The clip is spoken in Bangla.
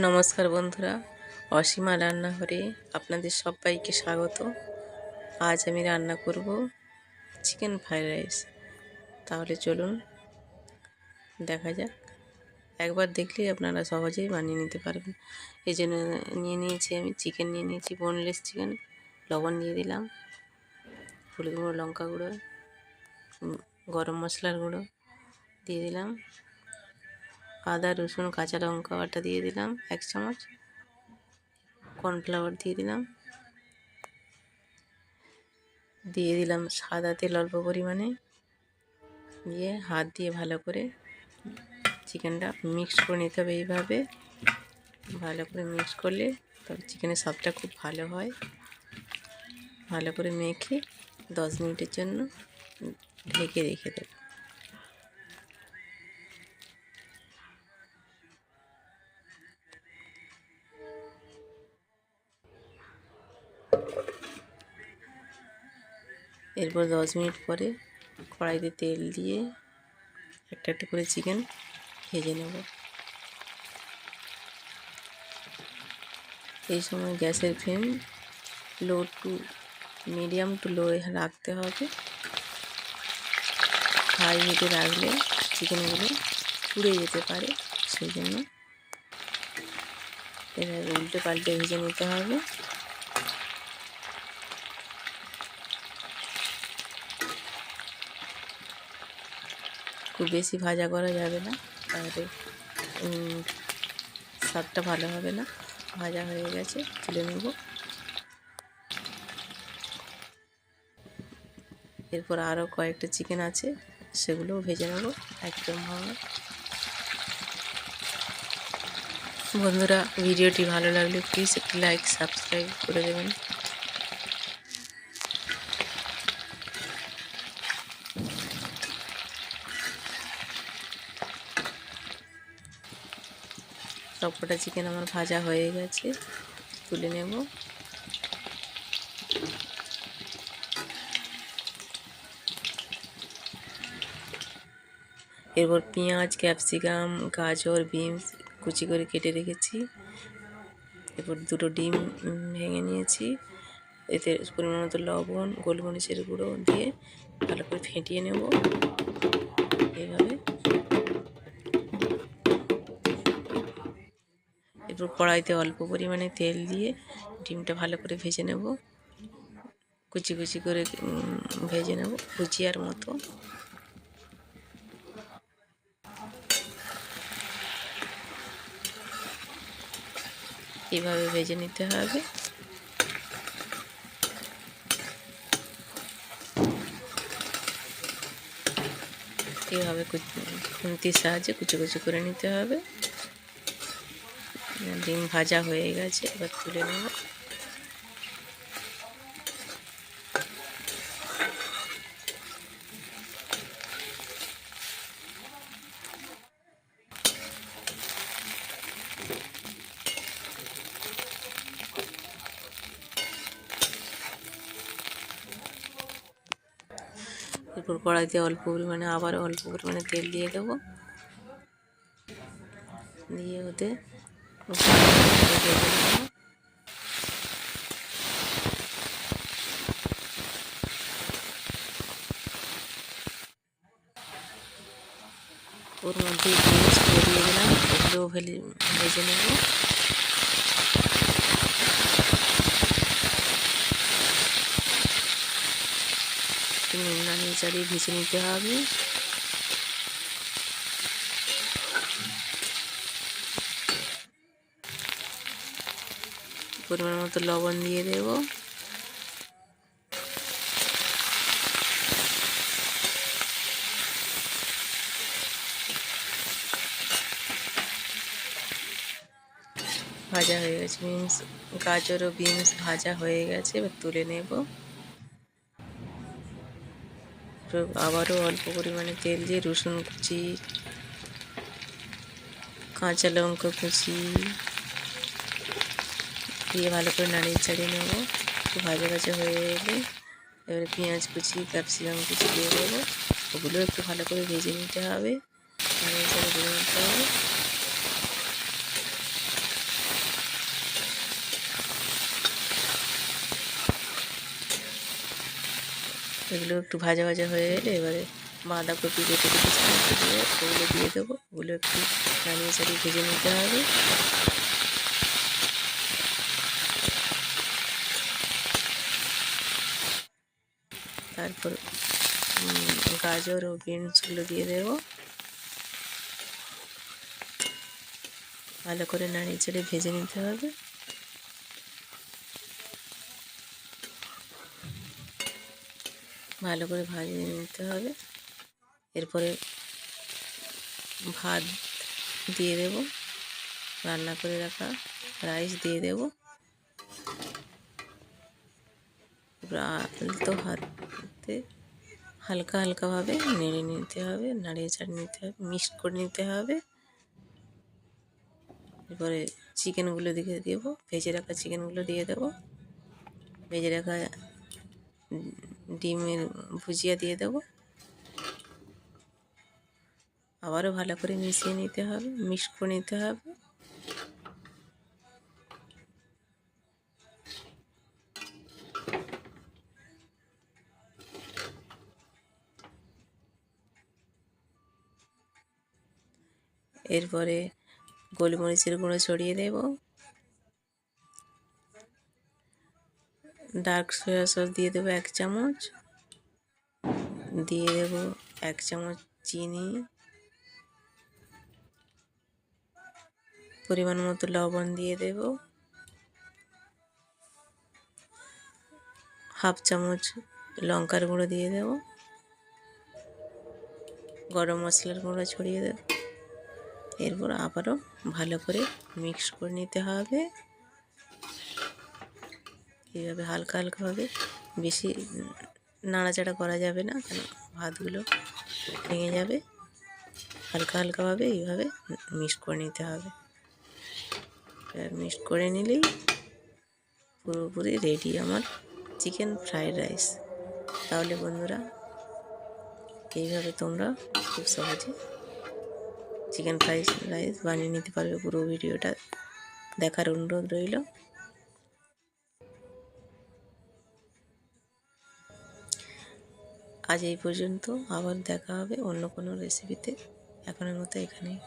নমস্কার বন্ধুরা, অসীমা রান্নাঘরে আপনাদের সবাইকে স্বাগত। আজ আমি রান্না করব চিকেন ফ্রাইড রাইস। তাহলে চলুন, দেখা যাক। একবার দেখলেই আপনারা সহজেই বানিয়ে নিতে পারবেন। এই জন্য নিয়ে নিয়েছি আমি চিকেন, নিয়ে নিয়েছি বোনলেস চিকেন লবণ দিয়ে দিলাম, হলুদ গুঁড়ো, লঙ্কা গুঁড়ো, গরম মশলার গুঁড়ো দিয়ে দিলাম। আদা, রসুন, কাঁচা লঙ্কা বাটা দিয়ে দিলাম, এক চামচ। কর্নফ্লাওয়ার দিয়ে দিলাম। দিয়ে দিলাম সাদা তেল অল্প পরিমাণে। দিয়ে হাত দিয়ে ভালো করে চিকেনটা মিক্স করে নিতে হবে এইভাবে। ভালো করে মিক্স করলে তবে চিকেনের স্বাদটা খুব ভালো হয়। ভালো করে মেখে দশ মিনিটের জন্য ঢেকে রেখে দেবো। এরপর দশ মিনিট পরে কড়াইতে তেল দিয়ে একটা একটা করে চিকেন ভেজে নেব। এই সময় গ্যাসের flame low to medium to low রাখতে হবে। হাই হিটে রাখলে চিকেনগুলো পুড়ে যেতে পারে, সেই জন্য এভাবে উল্টে পাল্টে ভেজে নিতে হবে। খুব বেশি ভাজা করা যাবে না। তাহলে স্বাদটা ভালো হবে না। ভাজা হয়ে গেছে, তুলে নেব। এরপর আরও কয়েকটা চিকেন আছে, সেগুলোও ভেজে নেব, একদম ভালো। বন্ধুরা, ভিডিওটি ভালো লাগলে প্লিজ একটি লাইক সাবস্ক্রাইব করে দেবেন। সবকটা চিকেন আমার ভাজা হয়ে গেছে। তুলে নেব। এরপর পেঁয়াজ ক্যাপসিকাম গাজর বিনস কুচি করে কেটে রেখেছি। এরপর দুটো ডিম ভেঙে নিয়েছি। এতে পরিমাণ মতো লবণ, গোলমরিচের গুঁড়ো দিয়ে ভালো করে ফেটিয়ে নেব। এইভাবে এরপর কড়াইতে অল্প পরিমাণে তেল দিয়ে ডিমটা ভালো করে ভেজে নেব। কুচি কুচি করে ভেজে নেব ভুজিয়ার মতো। এভাবে ভেজে নিতে হবে। এভাবে খুন্তির সাহায্যে কুচি কুচি করে নিতে হবে। ডিম ভাজা হয়ে গেছে, এবার তুলে নেব। এরপর কড়াইতে অল্প পরিমাণে, আবার অল্প পরিমাণে তেল দিয়ে দেবো। দিয়ে ওতে ভালো। ওর মধ্যে জিনিস দিয়ে দিলাম ওগুলোও ভেজে ভেজে নেব নুন নাড়িয়ে চাড়িয়ে ভেজে নিতে হবে পরিমাণ মতো লবণ দিয়ে দেব। ভাজা হয়ে গেছে, বিনস, গাজর ও বিনস ভাজা হয়ে গেছে, এবার তুলে নেব। আবারও অল্প পরিমাণে তেল দিয়ে রসুন কুচি, কাঁচা লঙ্কা কুচি দিয়ে ভালো করে নাড়িয়ে ছাড়িয়ে নেব। একটু ভাজা ভাজা হয়ে গেলে এবারে পেঁয়াজ কুচি, ক্যাপসিকাম কুচি দিয়ে দেবো। ওগুলো একটু ভালো করে ভেজে নিতে হবে। নাড়িয়ে ছাড়িয়ে ভেজে নিতে হবে। এগুলো একটু ভাজা ভাজা হয়ে গেলে এবারে বাঁধাকপি কেটে কেটে দিয়ে ওগুলো দিয়ে দেবো। ওগুলো একটু নাড়িয়ে চাড়িয়ে ভেজে নিতে হবে। তারপর গাজর ও বিনসগুলো দিয়ে দেবো। ভালো করে নাড়িয়ে চাড়িয়ে ভেজে নিতে হবে। ভালো করে ভাজিয়ে নিতে হবে। এরপরে ভাত দিয়ে দেব। রান্না করে রাখা রাইস দিয়ে দেব। আলতো হাতে হালকা হালকাভাবে নেড়ে নিতে হবে, নাড়িয়ে চাড়িয়ে নিতে হবে মিক্সড করে নিতে হবে। এরপরে চিকেনগুলো দিকে দেবো, ভেজে রাখা চিকেনগুলো দিয়ে দেবো। ভেজে রাখা ডিমের ভুজিয়া দিয়ে দেবো। আবারও ভালো করে মিশিয়ে নিতে হবে, মিক্স করে নিতে হবে। এরপরে গোলমরিচের গুঁড়ো ছড়িয়ে দেব। ডার্ক সয়া সস দিয়ে দেবো এক চামচ। দিয়ে দেবো এক চামচ চিনি। পরিমাণ মতো লবণ দিয়ে দেব। হাফ চামচ লঙ্কার গুঁড়ো দিয়ে দেব। গরম মশলার গুঁড়ো ছড়িয়ে দেব। এরপর আবারও ভালো করে মিক্স করে নিতে হবে। এইভাবে হালকা হালকাভাবে বেশি নাড়াচাড়া করা যাবে না কেন ভাতগুলো ভেঙে যাবে। হালকা হালকাভাবে এইভাবে মিক্স করে নিতে হবে। মিক্স করে নিলেই পুরোপুরি রেডি আমার চিকেন ফ্রাইড রাইস। তাহলে বন্ধুরা, এইভাবে তোমরা খুব সহজে চিকেন ফ্রাইড রাইস বানিয়ে নিতে পারবে পুরো ভিডিওটা। দেখার অনুরোধ রইল। আজ এই পর্যন্ত, আবার দেখা হবে অন্য কোনো রেসিপিতে এখনের মতো এখানেই।